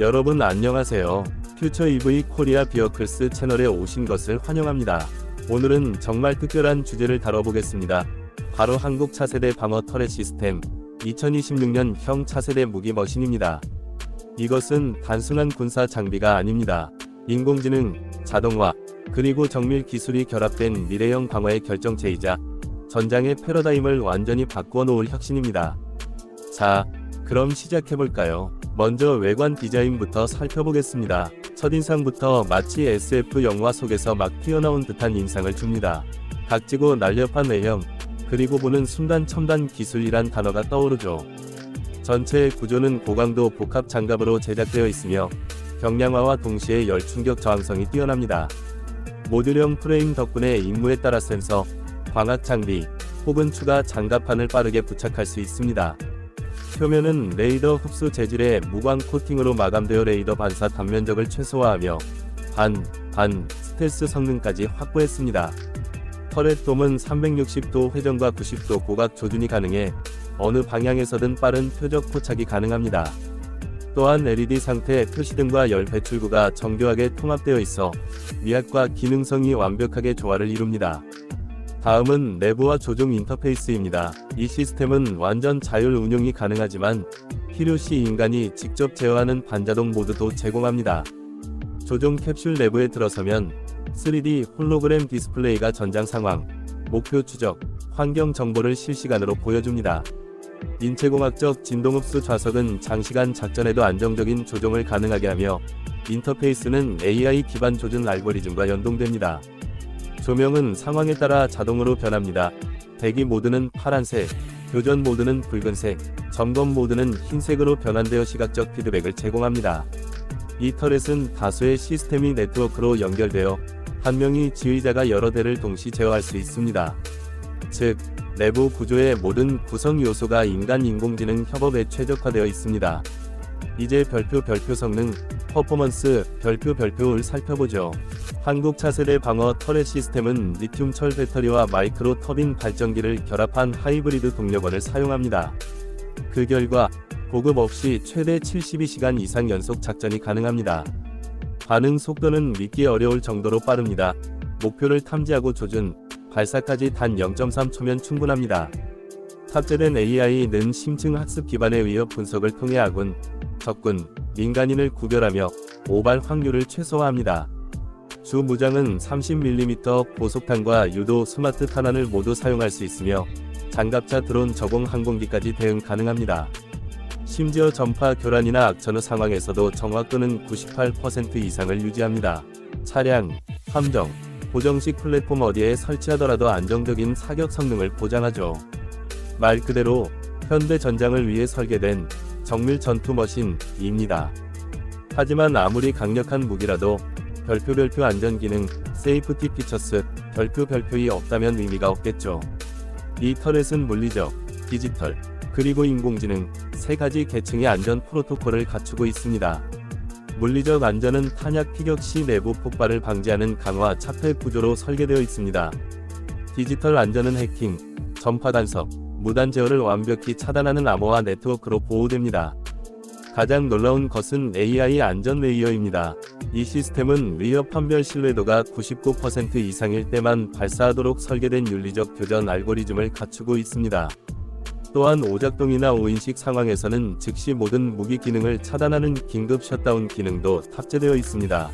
여러분 안녕하세요. 퓨처 EV 코리아 비어클스 채널에 오신 것을 환영합니다. 오늘은 정말 특별한 주제를 다뤄보겠습니다. 바로 한국 차세대 방어 터렛 시스템 2026년형 차세대 무기 머신입니다. 이것은 단순한 군사 장비가 아닙니다. 인공지능, 자동화, 그리고 정밀 기술이 결합된 미래형 방어의 결정체이자 전장의 패러다임을 완전히 바꾸어 놓을 혁신입니다. 자, 그럼 시작해볼까요? 먼저 외관 디자인부터 살펴보겠습니다. 첫인상부터 마치 SF 영화 속에서 막 튀어나온 듯한 인상을 줍니다. 각지고 날렵한 외형, 그리고 보는 순간 첨단 기술이란 단어가 떠오르죠. 전체 구조는 고강도 복합 장갑으로 제작되어 있으며 경량화와 동시에 열 충격 저항성이 뛰어납니다. 모듈형 프레임 덕분에 임무에 따라 센서, 광학 장비, 혹은 추가 장갑판을 빠르게 부착할 수 있습니다. 표면은 레이더 흡수 재질의 무광 코팅으로 마감되어 레이더 반사 단면적을 최소화하며 반, 반, 스텔스 성능까지 확보했습니다. 터렛 돔은 360도 회전과 90도 고각 조준이 가능해 어느 방향에서든 빠른 표적 포착이 가능합니다. 또한 LED 상태 표시등과 열 배출구가 정교하게 통합되어 있어 미학과 기능성이 완벽하게 조화를 이룹니다. 다음은 내부와 조종 인터페이스입니다. 이 시스템은 완전 자율 운용이 가능하지만 필요시 인간이 직접 제어하는 반자동 모드도 제공합니다. 조종 캡슐 내부에 들어서면 3D 홀로그램 디스플레이가 전장 상황, 목표 추적, 환경 정보를 실시간으로 보여줍니다. 인체공학적 진동흡수 좌석은 장시간 작전에도 안정적인 조종을 가능하게 하며 인터페이스는 AI 기반 조준 알고리즘과 연동됩니다. 조명은 상황에 따라 자동으로 변합니다. 대기 모드는 파란색, 교전 모드는 붉은색, 점검 모드는 흰색으로 변환되어 시각적 피드백을 제공합니다. 이 터렛은 다수의 시스템이 네트워크로 연결되어 한 명이 지휘자가 여러 대를 동시 제어할 수 있습니다. 즉, 내부 구조의 모든 구성 요소가 인간 인공지능 협업에 최적화되어 있습니다. 이제 별표 별표 성능, 퍼포먼스, 별표 별표를 살펴보죠. 한국 차세대 방어 터렛 시스템은 리튬 철 배터리와 마이크로 터빈 발전기를 결합한 하이브리드 동력원을 사용합니다. 그 결과 보급 없이 최대 72시간 이상 연속 작전이 가능합니다. 반응 속도는 믿기 어려울 정도로 빠릅니다. 목표를 탐지하고 조준, 발사까지 단 0.3초면 충분합니다. 탑재된 AI는 심층 학습 기반의 위협 분석을 통해 아군, 적군, 민간인을 구별하며 오발 확률을 최소화합니다. 주 무장은 30mm 고속탄과 유도 스마트 탄환을 모두 사용할 수 있으며 장갑차 드론 저공 항공기까지 대응 가능합니다. 심지어 전파 교란이나 악천후 상황에서도 정확도는 98% 이상을 유지합니다. 차량, 함정, 고정식 플랫폼 어디에 설치하더라도 안정적인 사격 성능을 보장하죠. 말 그대로 현대 전장을 위해 설계된 정밀 전투 머신입니다. 하지만 아무리 강력한 무기라도 별표 별표 안전 기능, 세이프티 피처스, 별표 별표이 없다면 의미가 없겠죠. 이 터렛은 물리적, 디지털, 그리고 인공지능 세 가지 계층의 안전 프로토콜을 갖추고 있습니다. 물리적 안전은 탄약 피격 시 내부 폭발을 방지하는 강화 차폐 구조로 설계되어 있습니다. 디지털 안전은 해킹, 전파 단속, 무단 제어를 완벽히 차단하는 암호화 네트워크로 보호됩니다. 가장 놀라운 것은 AI 안전 레이어입니다. 이 시스템은 위협 판별 신뢰도가 99% 이상일 때만 발사하도록 설계된 윤리적 교전 알고리즘을 갖추고 있습니다. 또한 오작동이나 오인식 상황에서는 즉시 모든 무기 기능을 차단하는 긴급 셧다운 기능도 탑재되어 있습니다.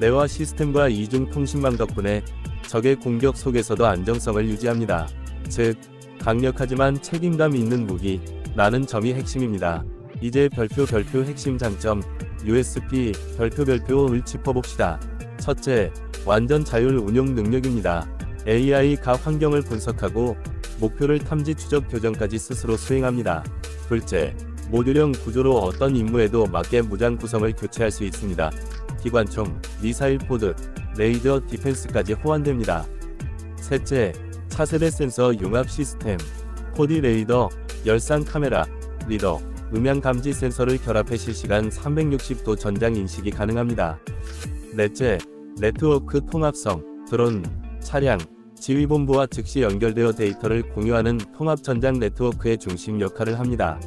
내화 시스템과 이중 통신망 덕분에 적의 공격 속에서도 안정성을 유지합니다. 즉, 강력하지만 책임감 있는 무기, 라는 점이 핵심입니다. 이제 별표 별표 핵심 장점, USP 별표 별표를 짚어봅시다. 첫째, 완전 자율 운용 능력입니다. AI 각 환경을 분석하고 목표를 탐지 추적 교정까지 스스로 수행합니다. 둘째, 모듈형 구조로 어떤 임무에도 맞게 무장 구성을 교체할 수 있습니다. 기관총, 미사일 포드, 레이저 디펜스까지 호환됩니다. 셋째, 차세대 센서 융합 시스템, 4D 레이더, 열상 카메라, 리더, 음향 감지 센서를 결합해 실시간 360도 전장 인식이 가능합니다. 넷째, 네트워크 통합성, 드론, 차량, 지휘본부와 즉시 연결되어 데이터를 공유하는 통합 전장 네트워크의 중심 역할을 합니다.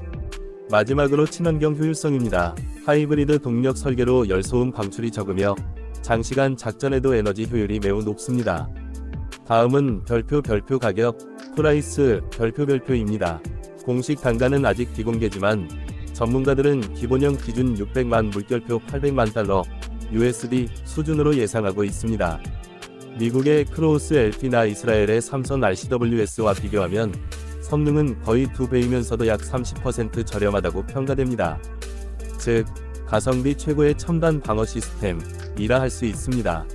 마지막으로 친환경 효율성입니다. 하이브리드 동력 설계로 열소음 방출이 적으며 장시간 작전에도 에너지 효율이 매우 높습니다. 다음은 별표 별표 가격, 프라이스 별표 별표입니다. 공식 단가는 아직 비공개지만 전문가들은 기본형 기준 600만 물결표 800만 달러 USD 수준으로 예상하고 있습니다. 미국의 크로우스 LP나 이스라엘의 삼선 RCWS와 비교하면 성능은 거의 두 배이면서도 약 30% 저렴하다고 평가됩니다. 즉, 가성비 최고의 첨단 방어 시스템이라 할 수 있습니다.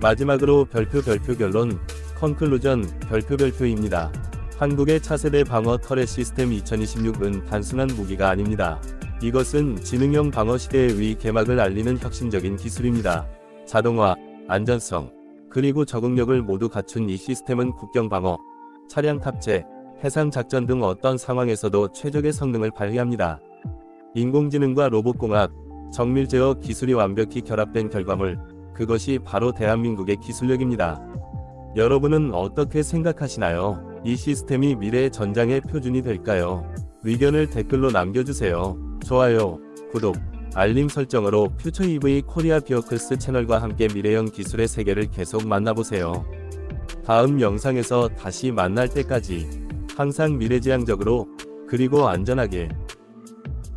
마지막으로 별표 별표 결론, 컨클루전 별표 별표입니다. 한국의 차세대 방어 터렛 시스템 2026은 단순한 무기가 아닙니다. 이것은 지능형 방어 시대의 위 개막을 알리는 혁신적인 기술입니다. 자동화, 안전성, 그리고 적응력을 모두 갖춘 이 시스템은 국경 방어, 차량 탑재, 해상 작전 등 어떤 상황에서도 최적의 성능을 발휘합니다. 인공지능과 로봇공학, 정밀 제어 기술이 완벽히 결합된 결과물, 그것이 바로 대한민국의 기술력입니다. 여러분은 어떻게 생각하시나요? 이 시스템이 미래의 전장의 표준이 될까요? 의견을 댓글로 남겨주세요. 좋아요, 구독, 알림 설정으로 퓨처 EV 코리아 비어클스 채널과 함께 미래형 기술의 세계를 계속 만나보세요. 다음 영상에서 다시 만날 때까지 항상 미래지향적으로 그리고 안전하게